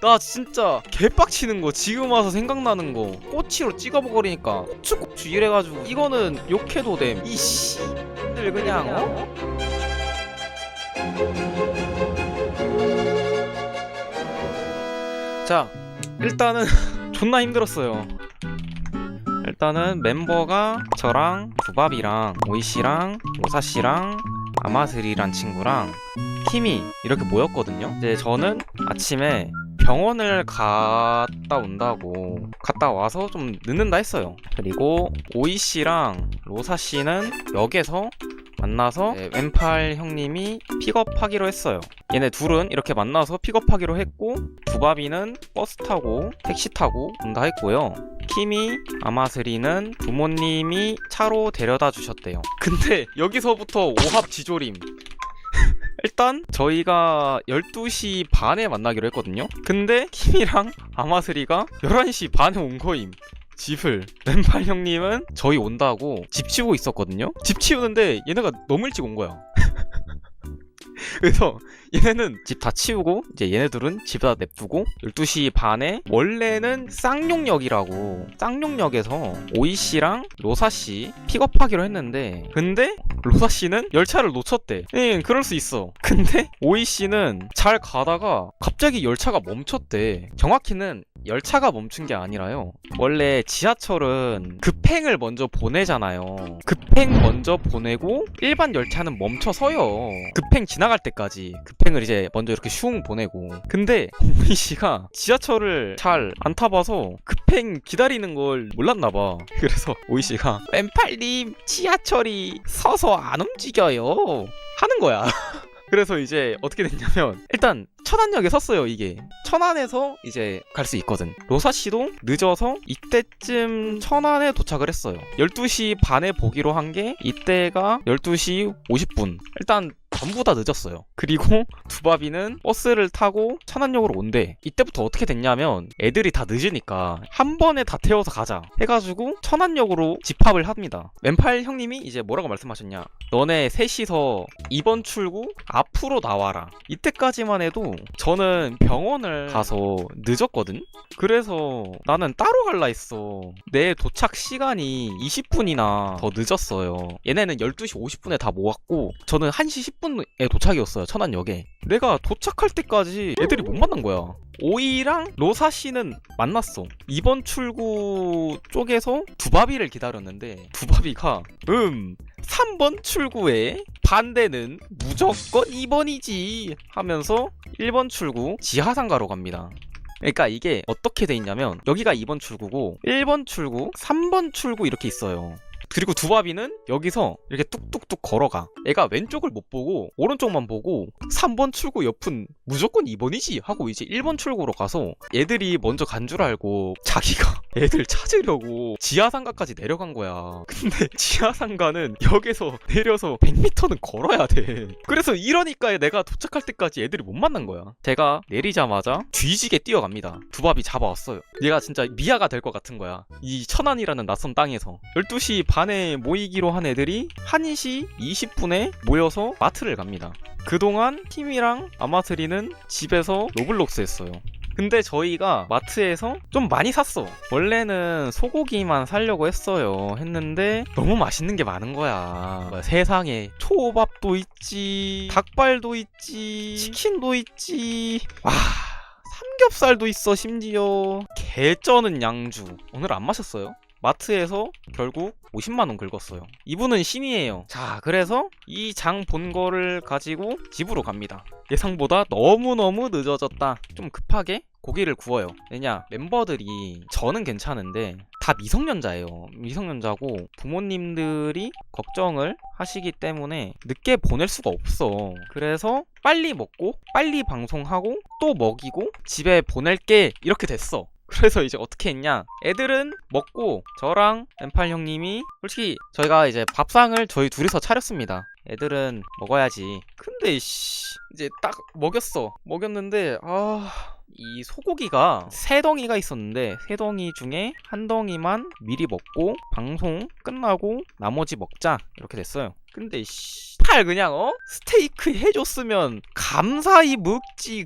나 진짜 개빡치는 거 지금 와서 생각나는 거 꼬치로 찍어버리니까 고추고추 이래가지고 이거는 욕해도 됨 이씨들 그냥 어? 자 일단은 존나 힘들었어요 일단은 멤버가 저랑 부밥이랑 오이씨랑 로사씨랑 아마슬이란 친구랑 팀이 이렇게 모였거든요. 이제 저는 아침에 병원을 갔다 온다고 갔다 와서 좀 늦는다 했어요. 그리고 오이 씨랑 로사 씨는 역에서 만나서 왼팔 형님이 픽업하기로 했어요. 얘네 둘은 이렇게 만나서 픽업하기로 했고 두바비는 버스 타고 택시 타고 온다 했고요. 키미 아마스리는 부모님이 차로 데려다 주셨대요. 근데 여기서부터 오합 지조림. 일단 저희가 12시 반에 만나기로 했거든요. 근데 키미랑 아마스리가 11시 반에 온 거임. 집을 왼팔 형님은 저희 온다고 집 치우고 있었거든요. 집 치우는데 얘네가 너무 일찍 온 거야. 그래서 얘네는 집 다 치우고 이제 얘네들은 집에다 냅두고 12시 반에 원래는 쌍용역이라고 쌍용역에서 오이 씨랑 로사 씨 픽업하기로 했는데 근데 로사 씨는 열차를 놓쳤대. 예, 그럴 수 있어. 근데 오이 씨는 잘 가다가 갑자기 열차가 멈췄대. 정확히는 열차가 멈춘 게 아니라요. 원래 지하철은 급행을 먼저 보내잖아요. 급행 먼저 보내고 일반 열차는 멈춰 서요. 급행 지나갈 때까지 급행을 이제 먼저 이렇게 슝 보내고. 근데 오이 씨가 지하철을 잘 안 타봐서 급행 기다리는 걸 몰랐나 봐. 그래서 오이 씨가 왼팔님 지하철이 서서 안 움직여요. 하는 거야. 그래서 이제 어떻게 됐냐면 일단 천안역에 섰어요 이게 천안에서 이제 갈 수 있거든 로사 씨도 늦어서 이때쯤 천안에 도착을 했어요 12시 반에 보기로 한 게 이때가 12시 50분 일단 전부 다 늦었어요. 그리고 두바비는 버스를 타고 천안역으로 온대. 이때부터 어떻게 됐냐면 애들이 다 늦으니까 한 번에 다 태워서 가자 해가지고 천안역으로 집합을 합니다. 왼팔 형님이 이제 뭐라고 말씀하셨냐? 너네 셋이서 이번 출구 앞으로 나와라. 이때까지만 해도 저는 병원을 가서 늦었거든? 그래서 나는 따로 갈라 했어. 내 도착 시간이 20분이나 더 늦었어요. 얘네는 12시 50분에 다 모았고 저는 1시 10분 에 도착이었어요 천안역에 내가 도착할 때까지 애들이 못 만난 거야 오이랑 로사 씨는 만났어. 이번 출구 쪽에서 두바비를 기다렸는데 두바비가 음 3번 출구에 반대는 무조건 2번이지 하면서 1번 출구 지하상가로 갑니다. 그러니까 이게 어떻게 돼 있냐면 여기가 2번 출구고 1번 출구, 3번 출구 이렇게 있어요. 그리고 두바비는 여기서 이렇게 뚝뚝뚝 걸어가. 애가 왼쪽을 못 보고 오른쪽만 보고 3번 출구 옆은 무조건 2번이지 하고 이제 1번 출구로 가서 애들이 먼저 간 줄 알고 자기가 애들 찾으려고 지하상가까지 내려간 거야. 근데 지하상가는 역에서 내려서 100m는 걸어야 돼. 그래서 이러니까 내가 도착할 때까지 애들이 못 만난 거야. 제가 내리자마자 뒤지게 뛰어갑니다. 두바비 잡아왔어요. 얘가 진짜 미아가 될 것 같은 거야. 이 천안이라는 낯선 땅에서 12시 반에 모이기로 한 애들이 1시 20분에 모여서 마트를 갑니다. 그동안 팀이랑 아마트리는 집에서 로블록스 했어요. 근데 저희가 마트에서 좀 많이 샀어. 원래는 소고기만 사려고 했어요. 했는데 너무 맛있는 게 많은 거야. 세상에 초밥도 있지, 닭발도 있지, 치킨도 있지. 와. 삼겹살도 있어 심지어 개쩌는 양주 오늘 안 마셨어요? 마트에서 결국 50만원 긁었어요. 이분은 신이에요. 자, 그래서 이 장 본 거를 가지고 집으로 갑니다. 예상보다 너무너무 늦어졌다. 좀 급하게 고기를 구워요. 왜냐, 멤버들이 저는 괜찮은데 다 미성년자예요. 미성년자고 부모님들이 걱정을 하시기 때문에 늦게 보낼 수가 없어. 그래서 빨리 먹고 빨리 방송하고 또 먹이고 집에 보낼게 이렇게 됐어. 그래서 이제 어떻게 했냐? 애들은 먹고 저랑 엠팔 형님이 솔직히 저희가 이제 밥상을 저희 둘이서 차렸습니다. 애들은 먹어야지. 근데 씨 이제 딱 먹였어. 먹였는데 아... 이 소고기가 세 덩이가 있었는데 세 덩이 중에 한 덩이만 미리 먹고 방송 끝나고 나머지 먹자. 이렇게 됐어요. 근데 씨팔 그냥 어? 스테이크 해줬으면 감사히 먹지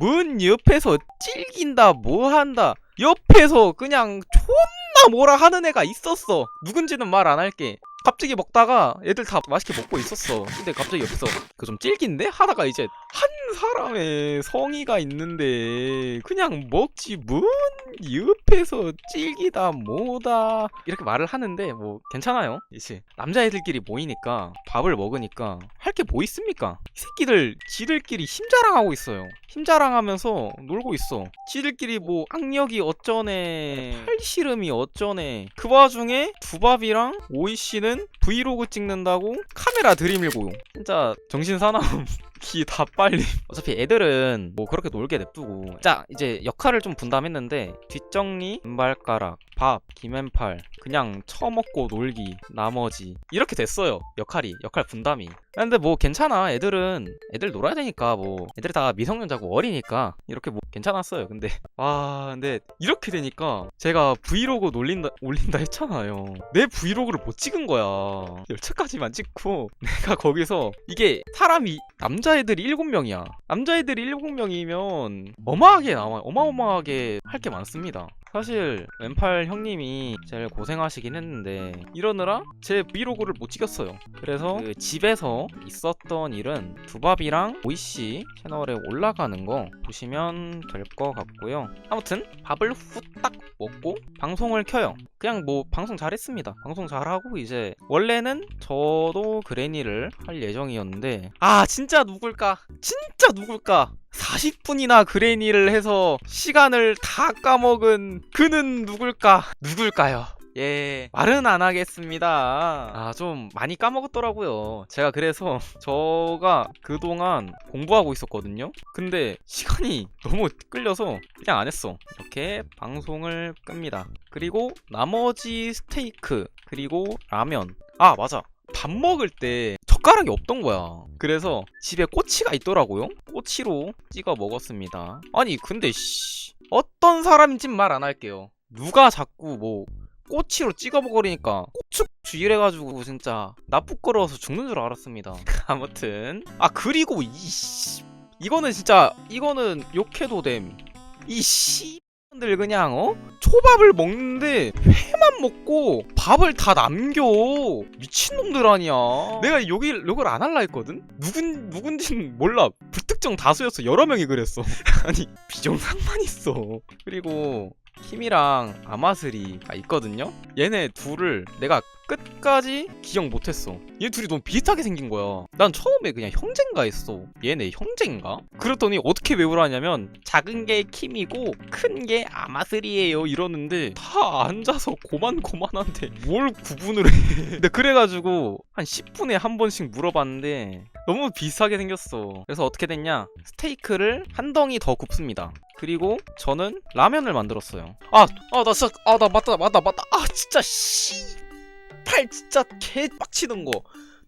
뭔 옆에서 찔긴다 뭐 한다. 옆에서 그냥 존나 뭐라 하는 애가 있었어. 누군지는 말 안 할게 갑자기 먹다가 애들 다 맛있게 먹고 있었어. 근데 갑자기 옆에서 그 좀 찔긴데? 하다가 이제 한 사람의 성의가 있는데 그냥 먹지 뭔 옆에서 찔기다 뭐다 이렇게 말을 하는데 뭐 괜찮아요. 이제 남자애들끼리 모이니까 밥을 먹으니까 할 게 뭐 있습니까? 이 새끼들 지들끼리 힘자랑하고 있어요. 힘자랑하면서 놀고 있어. 지들끼리 뭐 악력이 어쩌네 팔씨름이 어쩌네. 그 와중에 두밥이랑 오이씨는 브이로그 찍는다고 카메라 들이밀고 진짜 정신 사나움 기 다 빨리. 어차피 애들은 뭐 그렇게 놀게 냅두고. 자 이제 역할을 좀 분담했는데 뒷정리 은발가락 밥 김앤팔 그냥 처먹고 놀기 나머지. 이렇게 됐어요 역할이 역할 분담이. 근데 뭐 괜찮아. 애들은 애들 놀아야 되니까 뭐. 애들이 다 미성년자고 어리니까 이렇게 뭐 괜찮았어요 근데. 와 근데 이렇게 되니까 제가 브이로그 올린다, 올린다 했잖아요. 내 브이로그를 못 찍은 거야. 열차까지만 찍고 내가 거기서 이게 사람이 남자 애들이 7명이야. 남자애들이 7명이면 어마하게 나와 어마어마하게 할 게 많습니다 사실 왼팔 형님이 제일 고생하시긴 했는데 이러느라 제 브이로그를 못 찍었어요. 그래서 그 집에서 있었던 일은 두밥이랑 오이씨 채널에 올라가는 거 보시면 될 것 같고요. 아무튼 밥을 후딱 먹고 방송을 켜요. 그냥 뭐 방송 잘했습니다. 방송 잘하고 이제 원래는 저도 그레니를 할 예정이었는데 아 진짜 누굴까? 진짜 누굴까 40분이나 그레니를 해서 시간을 다 까먹은 그는 누굴까? 누굴까요? 예, 말은 안 하겠습니다. 아, 좀 많이 까먹었더라고요. 제가 그래서 저가 그동안 공부하고 있었거든요? 근데 시간이 너무 끌려서 그냥 안 했어. 이렇게 방송을 끕니다. 그리고 나머지 스테이크, 그리고 라면. 아, 맞아. 밥 먹을 때 젓가락이 없던 거야. 그래서 집에 꼬치가 있더라고요. 꼬치로 찍어 먹었습니다. 아니 근데 씨 어떤 사람인진 말 안 할게요. 누가 자꾸 뭐 꼬치로 찍어 먹으니까 고추 이래가지고 진짜 나 부끄러워서 죽는 줄 알았습니다. 아무튼 아 그리고 이씨 이거는 진짜 이거는 욕해도 됨. 이씨 들 그냥 어? 초밥을 먹는데 회만 먹고 밥을 다 남겨. 미친놈들 아니야. 내가 여기 욕을 안 할라 했거든? 누군 누군진 몰라. 불특정 다수였어. 여러 명이 그랬어. 아니 비정상만 있어. 그리고 킴이랑 아마스리가 있거든요? 얘네 둘을 내가 끝까지 기억 못했어. 얘 둘이 너무 비슷하게 생긴 거야. 난 처음에 그냥 형제인가 했어. 얘네 형제인가? 그랬더니 어떻게 외우라냐면 작은 게 킴이고 큰 게 아마스리예요. 이러는데 다 앉아서 고만고만한데 뭘 구분을 해. 근데 그래가지고 한 10분에 한 번씩 물어봤는데 너무 비슷하게 생겼어. 그래서 어떻게 됐냐? 스테이크를 한 덩이 더 굽습니다. 그리고 저는 라면을 만들었어요. 아 아 나 진짜 아 나 맞다 맞다 맞다. 아 진짜 씨 팔 진짜 개빡치는 거.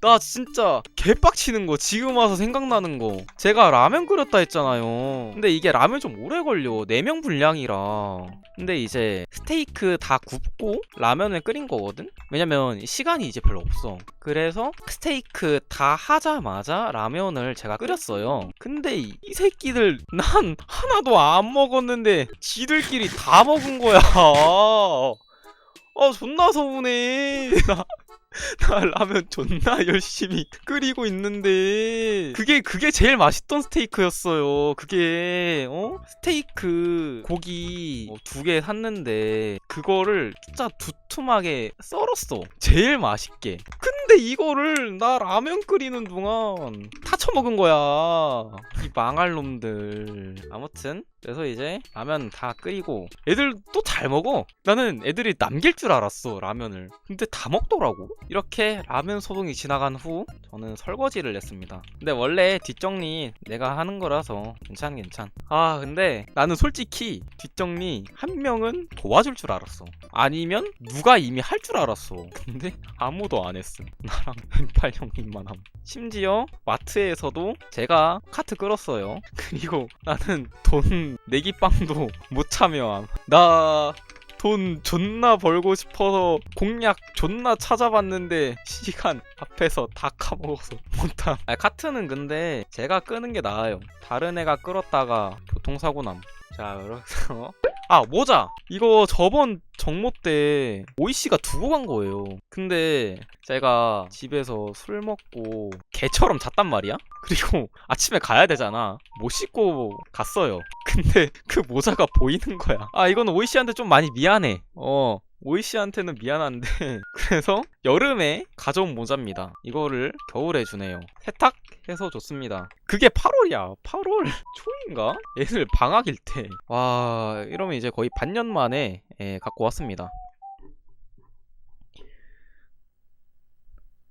나 진짜 개빡치는 거. 지금 와서 생각나는 거. 제가 라면 끓였다 했잖아요. 근데 이게 라면 좀 오래 걸려. 4명 분량이라. 근데 이제 스테이크 다 굽고 라면을 끓인 거거든? 왜냐면 시간이 이제 별로 없어. 그래서 스테이크 다 하자마자 라면을 제가 끓였어요. 근데 이, 이 새끼들 난 하나도 안 먹었는데 지들끼리 다 먹은 거야 아 존나 서운해. 나, 나 라면 존나 열심히 끓이고 있는데. 그게 그게 제일 맛있던 스테이크였어요. 그게 어? 스테이크 고기 뭐 두개 샀는데 그거를 진짜 두툼하게 썰었어. 제일 맛있게. 근데 이거를 나 라면 끓이는 동안 다 처먹은 거야. 이 망할 놈들. 아무튼 그래서 이제 라면 다 끓이고 애들 또 잘 먹어. 나는 애들이 남길 줄 알았어 라면을. 근데 다 먹더라고 이렇게 라면 소동이 지나간 후 저는 설거지를 냈습니다. 근데 원래 뒷정리 내가 하는 거라서 괜찮 괜찮. 아 근데 나는 솔직히 뒷정리 한 명은 도와줄 줄 알았어. 아니면 누가 이미 할 줄 알았어. 근데 아무도 안 했음. 나랑 왼팔 형님만 함. 심지어 마트에서도 제가 카트 끌었어요. 그리고 나는 돈 내기빵도 못 참여함. 나 돈 존나 벌고 싶어서 공략 존나 찾아봤는데 시간 앞에서 다 까먹어서 못함. 아, 카트는 근데 제가 끄는 게 나아요. 다른 애가 끌었다가 교통사고 남. 자, 그래서 아 모자 이거 저번 정모 때 오이씨가 두고 간 거예요. 근데 제가 집에서 술 먹고 개처럼 잤단 말이야. 그리고 아침에 가야 되잖아. 못 씻고 갔어요. 근데 그 모자가 보이는 거야. 아 이거는 오이씨한테 좀 많이 미안해. 어. 오이씨한테는 미안한데 그래서 여름에 가져온 모자입니다 이거를 겨울에 주네요 세탁 해서 줬습니다. 그게 8월이야. 8월 초인가? 애들 방학일 때 와 이러면 이제 거의 반년 만에 예, 갖고 왔습니다